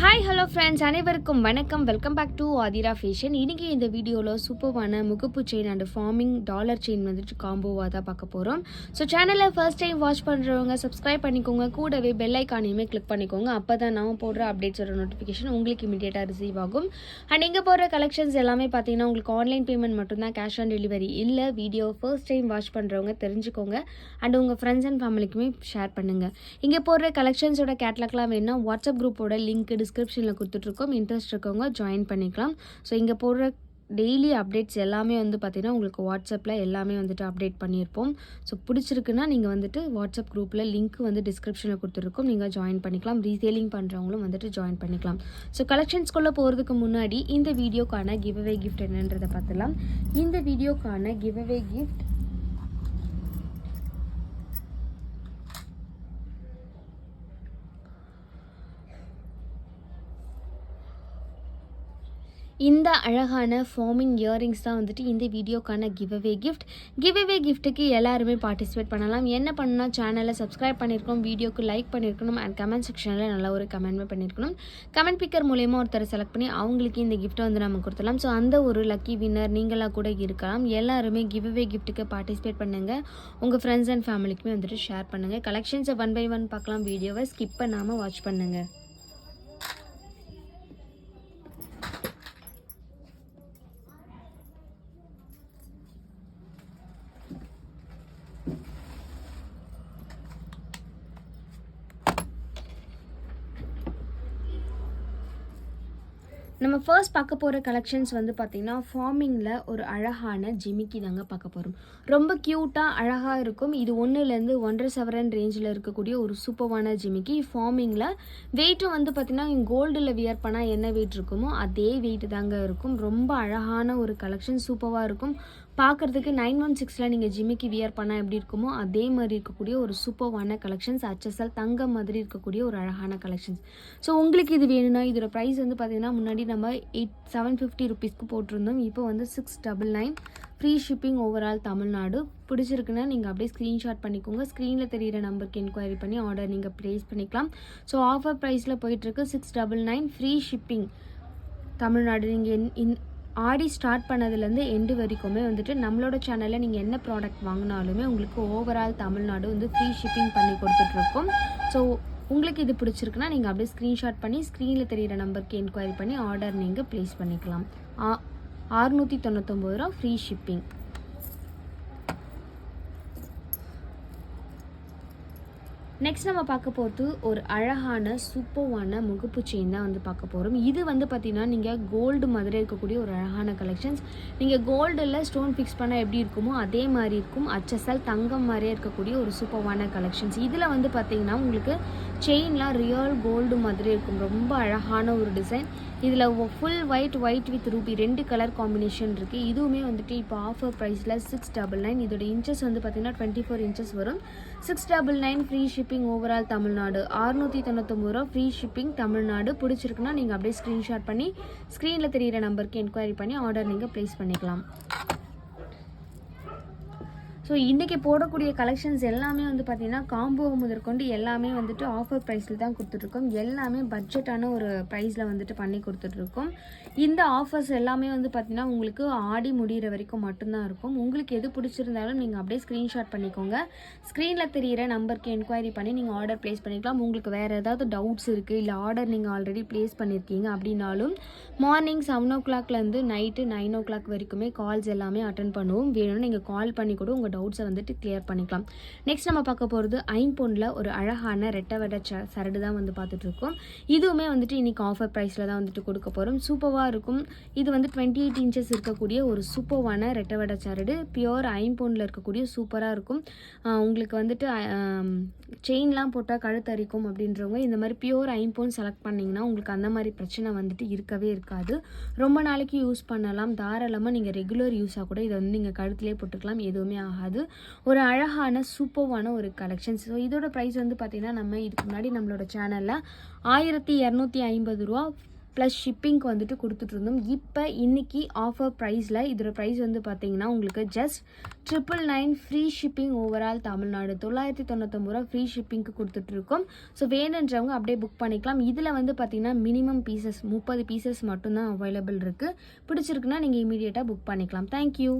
Hi hello friends அனைவருக்கும் வணக்கம். Welcome back to Aathira fashion இன்றைக்கி இந்த வீடியோவில் சூப்பர்வான முகப்பு chain and farming dollar chain வந்துட்டு காம்போவாக தான் பார்க்க போகிறோம் ஸோ சேனலை ஃபர்ஸ்ட் டைம் வாட்ச் பண்ணுறவங்க சப்ஸ்கிரைப் பண்ணிக்கோங்க. கூடவே பெல் ஐக்கானையுமே கிளிக் பண்ணிக்கோங்க. அப்போ தான் நான் போடுற அப்டேட்ஸோட நோட்டிஃபிகேஷன் உங்களுக்கு இமீடியட்டாக ரிசீவ் ஆகும். அண்ட் இங்கே போடுற கலெக்ஷன்ஸ் எல்லாமே பார்த்தீங்கன்னா உங்களுக்கு ஆன்லைன் பேமெண்ட் மட்டும்தான் கேஷ் ஆன் டெலிவரி இல்லை வீடியோ ஃபர்ஸ்ட் டைம் வாட்ச் பண்ணுறவங்க தெரிஞ்சுக்கோங்க. அண்ட் உங்கள் ஃப்ரெண்ட்ஸ் அண்ட் ஃபேமிலிக்குமே ஷேர் பண்ணுங்கள் இங்கே போடுற கலெக்ஷன்ஸோட கேட்லாக்லாம் வேணும்னா வாட்ஸ்அப் குரூப்போட லிங்க் டிஸ்கிரிப்ஷனில் கொடுத்துட்ருக்கோம் இன்ட்ரெஸ்ட் இருக்கவங்க ஜாயின் பண்ணிக்கலாம். ஸோ இங்கே போடுற டெய்லி அப்டேட்ஸ் எல்லாமே வந்து பார்த்திங்கன்னா உங்களுக்கு வாட்ஸ்அப்பில் எல்லாமே வந்துட்டு அப்டேட் பண்ணியிருப்போம். ஸோ பிடிச்சிருக்குன்னா நீங்கள் வந்துட்டு வாட்ஸ்அப் குரூப்பில் லிங்க் வந்து டிஸ்கிரிப்ஷனில் கொடுத்துருக்கோம் நீங்கள் ஜாயின் பண்ணிக்கலாம். ரீசேலிங் பண்ணுறவங்களும் வந்துட்டு ஜாயின் பண்ணிக்கலாம். ஸோ கலெக்ஷன்ஸ்குள்ளே போகிறதுக்கு முன்னாடி இந்த வீடியோக்கான கிவ்அவே கிஃப்ட் என்னன்றதை பார்த்துலாம் இந்த வீடியோக்கான கிவ்அவே கிஃப்ட் இந்த அழகான ஃபார்மிங் இயரிங்ஸ் தான் வந்துட்டு இந்த வீடியோக்கான கிவ்அவே கிஃப்ட் கிவ்அவே கிஃப்ட்டுக்கு எல்லாருமே பார்ட்டிசிபேட் பண்ணலாம். என்ன பண்ணால் சேனலை சப்ஸ்கிரைப் பண்ணியிருக்கணும் வீடியோக்கு லைக் பண்ணியிருக்கணும் அண்ட் கமெண்ட் செக்ஷனில் நல்ல ஒரு கமெண்ட்மே பண்ணியிருக்கணும் கமெண்ட் பிக்கர் மூலயமா ஒருத்தரை செலக்ட் பண்ணி அவங்களுக்கு இந்த கிஃப்ட்டை வந்து நம்ம கொடுத்துடலாம். ஸோ அந்த ஒரு லக்கி வின்னர் நீங்களாக கூட இருக்கலாம். எல்லாருமே கிவ்அவே கிஃப்ட்டுக்கு பார்ட்டிசிபேட் பண்ணுங்கள் உங்கள் ஃப்ரெண்ட்ஸ் அண்ட் ஃபேமிலிக்குமே வந்துட்டு ஷேர் பண்ணுங்கள் கலெக்ஷன்ஸை ஒன் பை ஒன் பார்க்கலாம். வீடியோவை ஸ்கிப் பண்ணாமல் வாட்ச் பண்ணுங்கள் நம்ம ஃபர்ஸ்ட் பார்க்க போகிற கலெக்ஷன்ஸ் வந்து பார்த்திங்கன்னா ஃபார்மிங்கில் ஒரு அழகான ஜிமிக்கி தாங்க பார்க்க போகிறோம் ரொம்ப க்யூட்டாக அழகாக இருக்கும். இது ஒன்றுலேருந்து ஒன்றரை சவரன் ரேஞ்சில் இருக்கக்கூடிய ஒரு சூப்பர்வான ஜிமிக்கி. ஃபார்மிங்கில் வெயிட்டும் வந்து பார்த்திங்கன்னா கோல்டில் வியர் பண்ணால் என்ன வெயிட் இருக்குமோ அதே வெயிட் தாங்க இருக்கும். ரொம்ப அழகான ஒரு கலெக்ஷன் சூப்பராக இருக்கும். பார்க்குறதுக்கு நைன் ஒன் சிக்ஸில் நீங்கள் ஜிமிக்கு வியர் பண்ணால் எப்படி இருக்குமோ அதே மாதிரி இருக்கக்கூடிய ஒரு சூப்பர்வான கலெக்ஷன்ஸ் ஹச்எஸ்எல் தங்கம் மாதிரி இருக்கக்கூடிய ஒரு அழகான கலெக்ஷன்ஸ் ஸோ உங்களுக்கு இது வேணும்னா இதோட ப்ரைஸ் வந்து பார்த்தீங்கன்னா முன்னாடி நம்ம எயிட் செவன் ஃபிஃப்டி ருபீஸ்க்கு போட்டிருந்தோம். இப்போ வந்து six double nine free shipping overall Tamil Nadu. பிடிச்சிருக்குன்னா நீங்கள் அப்படியே ஸ்க்ரீன்ஷாட் பண்ணிக்கோங்க. ஸ்க்ரீனில் தெரியிற நம்பருக்கு என்கொயரி பண்ணி ஆர்டர் நீங்கள் ப்ளேஸ் பண்ணிக்கலாம். ஸோ ஆஃபர் ப்ரைஸில் போயிட்டுருக்கு six double nine free shipping Tamil Nadu. நீங்கள் இன் ஆடி ஸ்டார்ட் பண்ணதுலேருந்து எண்டு வரைக்குமே வந்துட்டு நம்மளோட சேனலில் நீங்கள் என்ன ப்ராடக்ட் வாங்கினாலுமே உங்களுக்கு ஓவரால் தமிழ்நாடு வந்து ஃப்ரீ ஷிப்பிங் பண்ணி கொடுத்துட்ருக்கோம் ஸோ உங்களுக்கு இது பிடிச்சிருக்குன்னா நீங்கள் அப்படியே ஸ்க்ரீன்ஷாட் பண்ணி ஸ்க்ரீனில் தெரிகிற நம்பருக்கு என்கொயரி பண்ணி ஆர்டர் நீங்கள் ப்ளேஸ் பண்ணிக்கலாம். ஆ ஆறுநூற்றி தொண்ணூத்தொம்பது ரூபா ஃப்ரீ ஷிப்பிங் நெக்ஸ்ட் நம்ம பார்க்க போகிறது ஒரு அழகான சூப்பர்வான முகப்பு செயின் தான் வந்து பார்க்க போகிறோம் இது வந்து பார்த்திங்கன்னா நீங்கள் கோல்டு மாதிரி இருக்கக்கூடிய ஒரு அழகான கலெக்ஷன்ஸ் நீங்கள் கோல்டில் ஸ்டோன் ஃபிக்ஸ் பண்ணால் எப்படி இருக்குமோ அதே மாதிரி இருக்கும். அச்சசல் தங்கம் மாதிரியே இருக்கக்கூடிய ஒரு சூப்பர்வான கலெக்ஷன்ஸ் இதில் வந்து பார்த்திங்கன்னா உங்களுக்கு செயின்லாம் ரியல் கோல்டு மாதிரி இருக்கும். ரொம்ப அழகான ஒரு டிசைன் இதில் full white white with ruby ரெண்டு கலர் காம்பினேஷன் இருக்குது இதுவுமே வந்துட்டு இப்போ ஆஃபர் ப்ரைஸில் சிக்ஸ் டபுள் நைன் இதோட இன்ச்சஸ் வந்து பார்த்திங்கன்னா டுவெண்ட்டி ஃபோர் இன்ச்சஸ் வரும் six double nine free shipping overall Tamil Nadu ஆறுநூற்றி தொண்ணூத்தொம்பது ரூபா ஃப்ரீ ஷிப்பிங் தமிழ்நாடு பிடிச்சிருக்குன்னா நீங்கள் அப்படியே ஸ்க்ரீன்ஷாட் பண்ணி ஸ்க்ரீனில் தெரியிற நம்பருக்கு என்கொயரி பண்ணி ஆர்டர் நீங்கள் ப்ளேஸ் பண்ணிக்கலாம். ஸோ இன்றைக்கி போடக்கூடிய கலெக்ஷன்ஸ் எல்லாமே வந்து பார்த்திங்கன்னா காம்போ முதற்கொண்டு எல்லாமே வந்துட்டு ஆஃபர் ப்ரைஸில் தான் கொடுத்துட்ருக்கோம். எல்லாமே பட்ஜெட்டான ஒரு ப்ரைஸில் வந்துட்டு பண்ணி கொடுத்துட்ருக்கோம். இந்த ஆஃபர்ஸ் எல்லாமே வந்து பார்த்திங்கன்னா உங்களுக்கு ஆடி முடிகிற வரைக்கும் மட்டும்தான் இருக்கும். உங்களுக்கு எது பிடிச்சிருந்தாலும் நீங்கள் அப்படியே ஸ்க்ரீன்ஷாட் பண்ணிக்கோங்க. ஸ்க்ரீனில் தெரிகிற நம்பருக்கு என்கொயரி பண்ணி நீங்கள் ஆர்டர் ப்ளேஸ் பண்ணிக்கலாம். உங்களுக்கு வேறு ஏதாவது டவுட்ஸ் இருக்குது இல்லை ஆர்டர் நீங்கள் ஆல்ரெடி ப்ளேஸ் பண்ணியிருக்கீங்க அப்படின்னாலும் மார்னிங் செவன் ஓ கிளாக்லேருந்து நைட்டு நைன் ஓ கிளாக் வரைக்குமே கால்ஸ் எல்லாமே அட்டன் பண்ணுவோம். வேணும்னா நீங்கள் கால் பண்ணி கூட உங்கள் டவுட்ஸை வந்துட்டு கிளியர் பண்ணிக்கலாம். நெக்ஸ்ட் நம்ம பார்க்க போகிறது ஐம்பொனில் ஒரு அழகான ரெட்டை ச சரடு தான் வந்து பார்த்துட்ருக்கோம். இதுவுமே வந்துட்டு இன்றைக்கி ஆஃபர் ப்ரைஸில் தான் வந்துட்டு கொடுக்க போகிறோம் சூப்பராக இருக்கும். இது வந்து டுவெண்ட்டி எயிட் இன்ச்சஸ் இருக்கக்கூடிய ஒரு சூப்பர்வான ரெட்டை சரடு. பியோர் ஐம்பொனில் இருக்கக்கூடிய சூப்பராக இருக்கும். உங்களுக்கு வந்துட்டு செயின்லாம் போட்டால் கழுத்தரிக்கும் அப்படின்றவங்க இந்த மாதிரி பியோர் ஐம்பொன் செலக்ட் பண்ணிங்கன்னா உங்களுக்கு அந்த மாதிரி பிரச்சனை வந்துட்டு இருக்கவே இருக்காது. ரொம்ப நாளைக்கு யூஸ் பண்ணலாம். தாராளமாக நீங்கள் ரெகுலர் யூஸாக கூட இதை வந்து நீங்கள் கழுத்துலேயே போட்டுக்கலாம். எதுவுமே ஆகாது. ஒரு அழகான சூப்பர்வான ஒரு கலெக்ஷன்ஸ் ஸோ இதோட ப்ரைஸ் வந்து பார்த்திங்கன்னா நம்ம இதுக்கு முன்னாடி நம்மளோட சேனலில் ஆயிரத்தி இரநூத்தி ஐம்பது ரூபா ப்ளஸ் ஷிப்பிங்க்கு வந்துட்டு கொடுத்துட்ருந்தோம் இப்போ இன்னைக்கு ஆஃபர் ப்ரைஸில் இதோட ப்ரைஸ் வந்து பார்த்தீங்கன்னா உங்களுக்கு just triple nine free shipping overall Tamil Nadu. தொள்ளாயிரத்தி தொண்ணூத்தொம்பது ரூபா ஃப்ரீ ஷிப்பிங்க்கு கொடுத்துட்ருக்கோம் ஸோ வேணுன்றவங்க அப்படியே புக் பண்ணிக்கலாம். இதில் வந்து பார்த்தீங்கன்னா மினிமம் பீசஸ் முப்பது பீசஸ் மட்டும்தான் அவைலபிள் இருக்குது பிடிச்சிருக்குன்னா நீங்கள் இமீடியட்டாக புக் பண்ணிக்கலாம். தேங்க்யூ